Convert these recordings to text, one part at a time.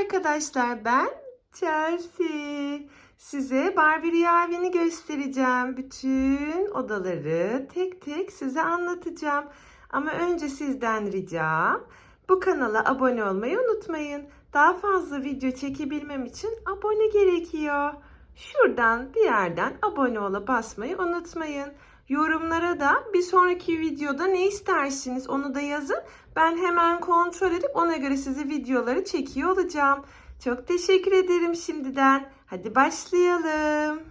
arkadaşlar ben Chelsea. Size Barbie Rüya Evi'ni göstereceğim. Bütün odaları tek tek size anlatacağım. Ama önce sizden ricam bu kanala abone olmayı unutmayın. Daha fazla video çekebilmem için abone gerekiyor. Şuradan bir yerden abone ola basmayı unutmayın. Yorumlara da bir sonraki videoda ne istersiniz onu da yazın. Ben hemen kontrol edip ona göre size videoları çekiyor olacağım. Çok teşekkür ederim şimdiden. Hadi başlayalım.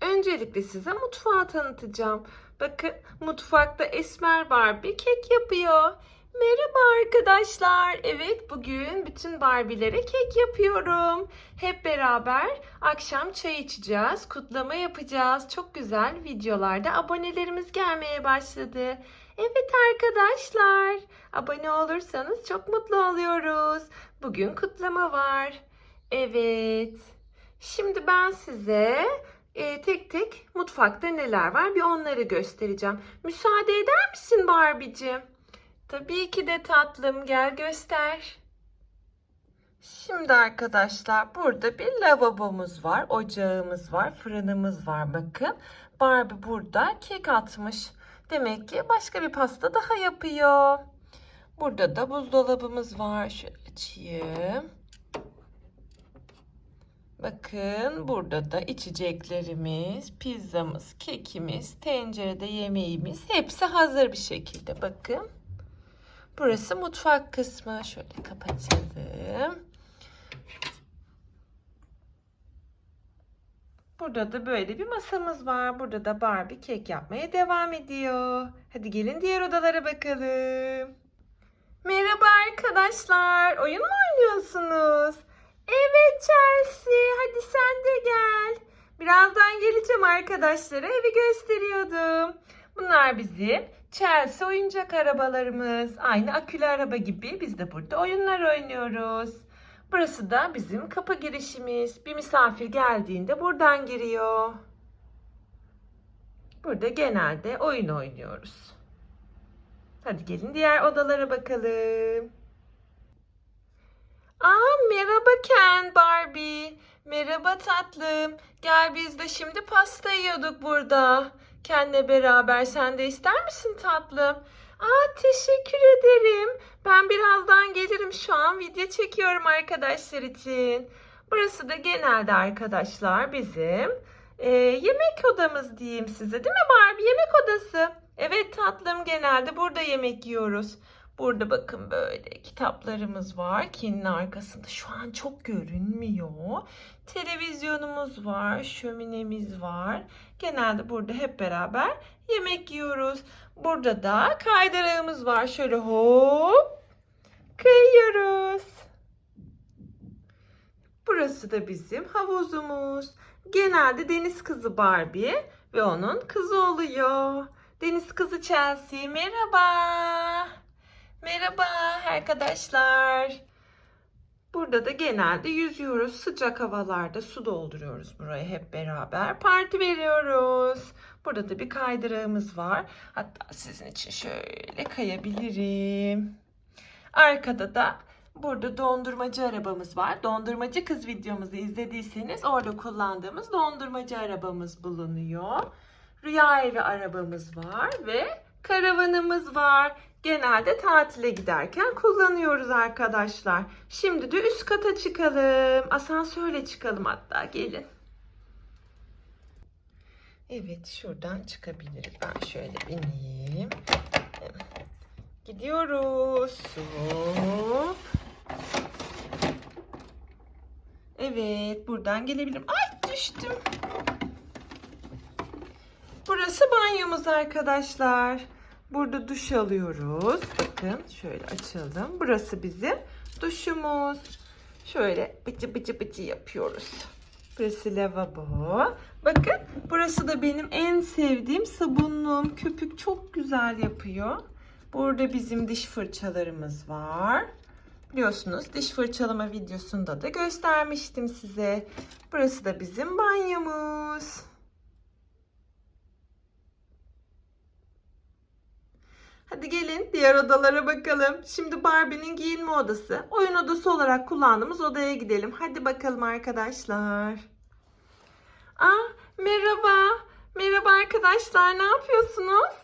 Öncelikle size mutfağı tanıtacağım. Bakın mutfakta Esmer Barbie kek yapıyor. Merhaba arkadaşlar. Evet bugün bütün Barbie'lere kek yapıyorum. Hep beraber akşam çay içeceğiz, kutlama yapacağız. Çok güzel videolarda abonelerimiz gelmeye başladı. Evet arkadaşlar, abone olursanız çok mutlu oluyoruz. Bugün kutlama var. Evet. Şimdi ben size e, tek tek mutfakta neler var bir onları göstereceğim. Müsaade eder misin Barbie'cim? Tabii ki de tatlım gel göster. Şimdi arkadaşlar burada bir lavabomuz var, ocağımız var, fırınımız var bakın. Barbie burada kek atmış. Demek ki başka bir pasta daha yapıyor. Burada da buzdolabımız var. Şöyle açayım. Bakın burada da içeceklerimiz, pizzamız, kekimiz, tencerede yemeğimiz hepsi hazır bir şekilde. Bakın. Burası mutfak kısmı. Şöyle kapatalım. Burada da böyle bir masamız var. Burada da Barbie kek yapmaya devam ediyor. Hadi gelin diğer odalara bakalım. Merhaba arkadaşlar. Oyun mu oynuyorsunuz? Evet Chelsea. Hadi sen de gel. Birazdan geleceğim arkadaşlara. Evi gösteriyordum. Bunlar bizim Chelsea oyuncak arabalarımız. Aynı akülü araba gibi biz de burada oyunlar oynuyoruz. Burası da bizim kapı girişimiz. Bir misafir geldiğinde buradan giriyor. Burada genelde oyun oynuyoruz. Hadi gelin diğer odalara bakalım. Aa merhaba Ken Barbie. Merhaba tatlım. Gel biz de şimdi pasta yiyorduk burada. Ken'le beraber sen de ister misin tatlım? Aa teşekkür ederim. Ben birazdan gelirim şu an video çekiyorum arkadaşlar için. Burası da genelde arkadaşlar bizim e, yemek odamız diyeyim size değil mi Barbie? Yemek odası. Evet tatlım genelde burada yemek yiyoruz. Burada bakın böyle kitaplarımız var. Kinin arkasında şu an çok görünmüyor. Televizyonumuz var, şöminemiz var. Genelde burada hep beraber yemek yiyoruz. Burada da kaydırağımız var. Şöyle hop kayıyoruz. Burası da bizim havuzumuz. Genelde deniz kızı Barbie ve onun kızı oluyor. Deniz kızı Chelsea merhaba. Merhaba arkadaşlar. Burada da genelde yüzüyoruz. Sıcak havalarda su dolduruyoruz buraya hep beraber. Parti veriyoruz. Burada da bir kaydırağımız var. Hatta sizin için şöyle kayabilirim. Arkada da burada dondurmacı arabamız var. Dondurmacı kız videomuzu izlediyseniz orada kullandığımız dondurmacı arabamız bulunuyor. Rüya evi arabamız var ve karavanımız var. Genelde tatile giderken kullanıyoruz arkadaşlar. Şimdi de üst kata çıkalım. Asansörle çıkalım hatta gelin. Evet şuradan çıkabiliriz. Ben şöyle bineyim. Gidiyoruz. Hop. Evet buradan gelebilirim. Ay düştüm. Burası banyomuz arkadaşlar. Burada duş alıyoruz. Bakın şöyle açalım. Burası bizim duşumuz. Şöyle bıcı bıcı bıcı yapıyoruz. Burası lavabo. Bakın burası da benim en sevdiğim sabunluğum. Köpük çok güzel yapıyor. Burada bizim diş fırçalarımız var. Biliyorsunuz diş fırçalama videosunda da göstermiştim size. Burası da bizim banyomuz. Hadi gelin diğer odalara bakalım. Şimdi Barbie'nin giyinme odası. Oyun odası olarak kullandığımız odaya gidelim. Hadi bakalım arkadaşlar. Aa, merhaba. Merhaba arkadaşlar. Ne yapıyorsunuz?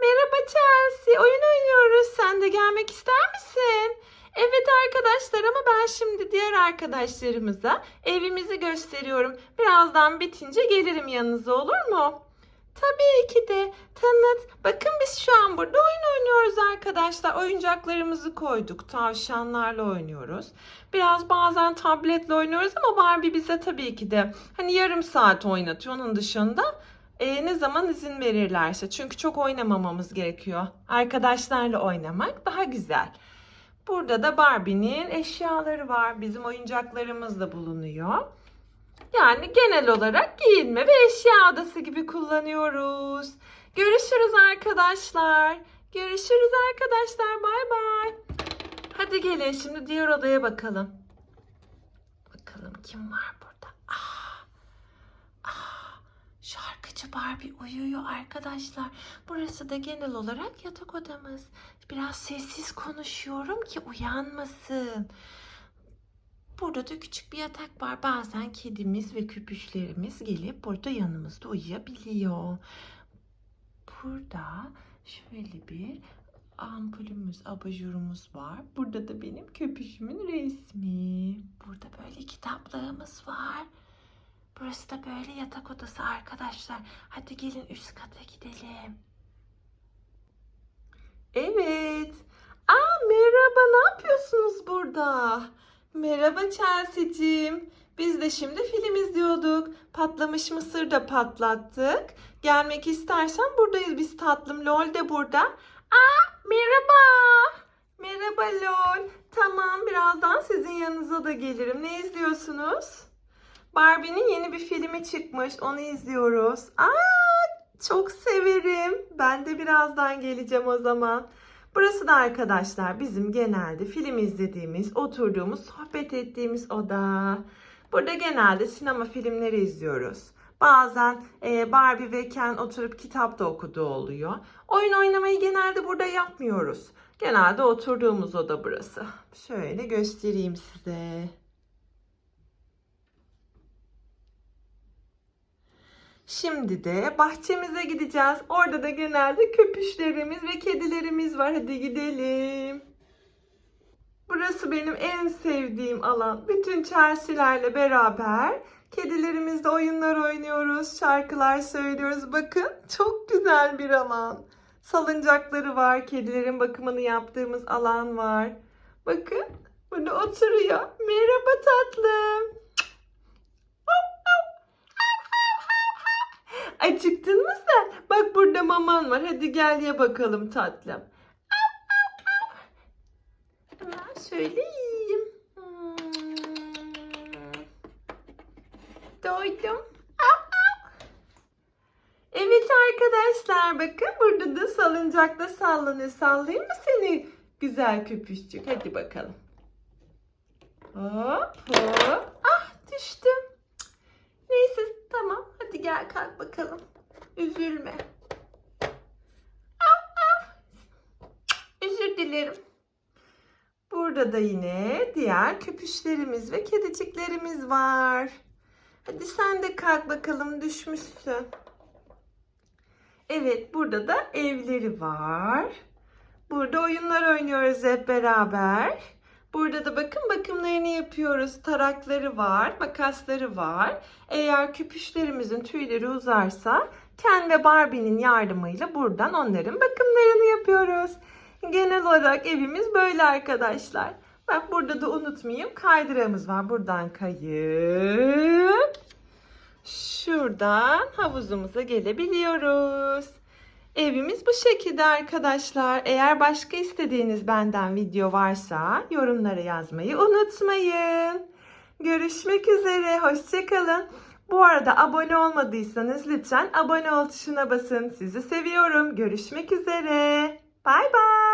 Merhaba Chelsea. Oyun oynuyoruz. Sen de gelmek ister misin? Evet arkadaşlar ama ben şimdi diğer arkadaşlarımıza evimizi gösteriyorum. Birazdan bitince gelirim yanınıza olur mu? Tabii ki de. Tanıt. Bakın biz şu an burada oyun oynuyoruz arkadaşlar. Oyuncaklarımızı koyduk. Tavşanlarla oynuyoruz. Biraz bazen tabletle oynuyoruz ama Barbie bize tabii ki de hani yarım saat oynatıyor. Onun dışında e, ne zaman izin verirlerse. Çünkü çok oynamamamız gerekiyor. Arkadaşlarla oynamak daha güzel. Burada da Barbie'nin eşyaları var. Bizim oyuncaklarımız da bulunuyor. Yani genel olarak giyinme ve eşya odası gibi kullanıyoruz. Görüşürüz arkadaşlar. Görüşürüz arkadaşlar. Bay bay. Hadi gelin şimdi diğer odaya bakalım. Bakalım kim var burada? Ah, ah, şarkıcı Barbie uyuyor arkadaşlar. Burası da genel olarak yatak odamız. Biraz sessiz konuşuyorum ki uyanmasın. Burada da küçük bir yatak var. Bazen kedimiz ve köpüşlerimiz gelip burada yanımızda uyuyabiliyor. Burada şöyle bir ampulümüz, abajurumuz var. Burada da benim köpüşümün resmi. Burada böyle kitaplığımız var. Burası da böyle yatak odası arkadaşlar. Hadi gelin üst kata gidelim. Evet. Aa merhaba ne yapıyorsunuz burada? Merhaba Chelsea'cim. Biz de şimdi film izliyorduk. Patlamış mısır da patlattık. Gelmek istersen buradayız biz tatlım. Lol de burada. Aa merhaba. Merhaba Lol. Tamam birazdan sizin yanınıza da gelirim. Ne izliyorsunuz? Barbie'nin yeni bir filmi çıkmış. Onu izliyoruz. Aa çok severim. Ben de birazdan geleceğim o zaman. Burası da arkadaşlar bizim genelde film izlediğimiz, oturduğumuz, sohbet ettiğimiz oda. Burada genelde sinema filmleri izliyoruz. Bazen e, Barbie ve Ken oturup kitap da okuduğu oluyor. Oyun oynamayı genelde burada yapmıyoruz. Genelde oturduğumuz oda burası. Şöyle göstereyim size. Şimdi de bahçemize gideceğiz. Orada da genelde köpüşlerimiz ve kedilerimiz var. Hadi gidelim. Burası benim en sevdiğim alan. Bütün Chelsea'lerle beraber kedilerimizle oyunlar oynuyoruz, şarkılar söylüyoruz. Bakın çok güzel bir alan. Salıncakları var, kedilerin bakımını yaptığımız alan var. Bakın burada oturuyor. Merhaba tatlım. Acıktın mı sen? Bak burada maman var. Hadi gel ye bakalım tatlım. Hemen şöyle yiyeyim. Hmm. Doydum. Evet arkadaşlar bakın burada da salıncakta sallanıyor. Sallayayım mı seni güzel köpüşçük? Hadi bakalım. Hop hop. Ah düştüm. Neyse tamam. Hadi gel kalk bakalım. Üzülme. Av, av. Özür dilerim. Burada da yine diğer köpüşlerimiz ve kediciklerimiz var. Hadi sen de kalk bakalım düşmüşsün. Evet burada da evleri var. Burada oyunlar oynuyoruz hep beraber. Burada da bakın bakımlarını yapıyoruz. Tarakları var, makasları var. Eğer küpüşlerimizin tüyleri uzarsa Ken ve Barbie'nin yardımıyla buradan onların bakımlarını yapıyoruz. Genel olarak evimiz böyle arkadaşlar. Bak burada da unutmayayım kaydırağımız var. Buradan kayıp şuradan havuzumuza gelebiliyoruz. Evimiz bu şekilde arkadaşlar. Eğer başka istediğiniz benden video varsa yorumlara yazmayı unutmayın. Görüşmek üzere. Hoşçakalın. Bu arada abone olmadıysanız lütfen abone ol tuşuna basın. Sizi seviyorum. Görüşmek üzere. Bay bay.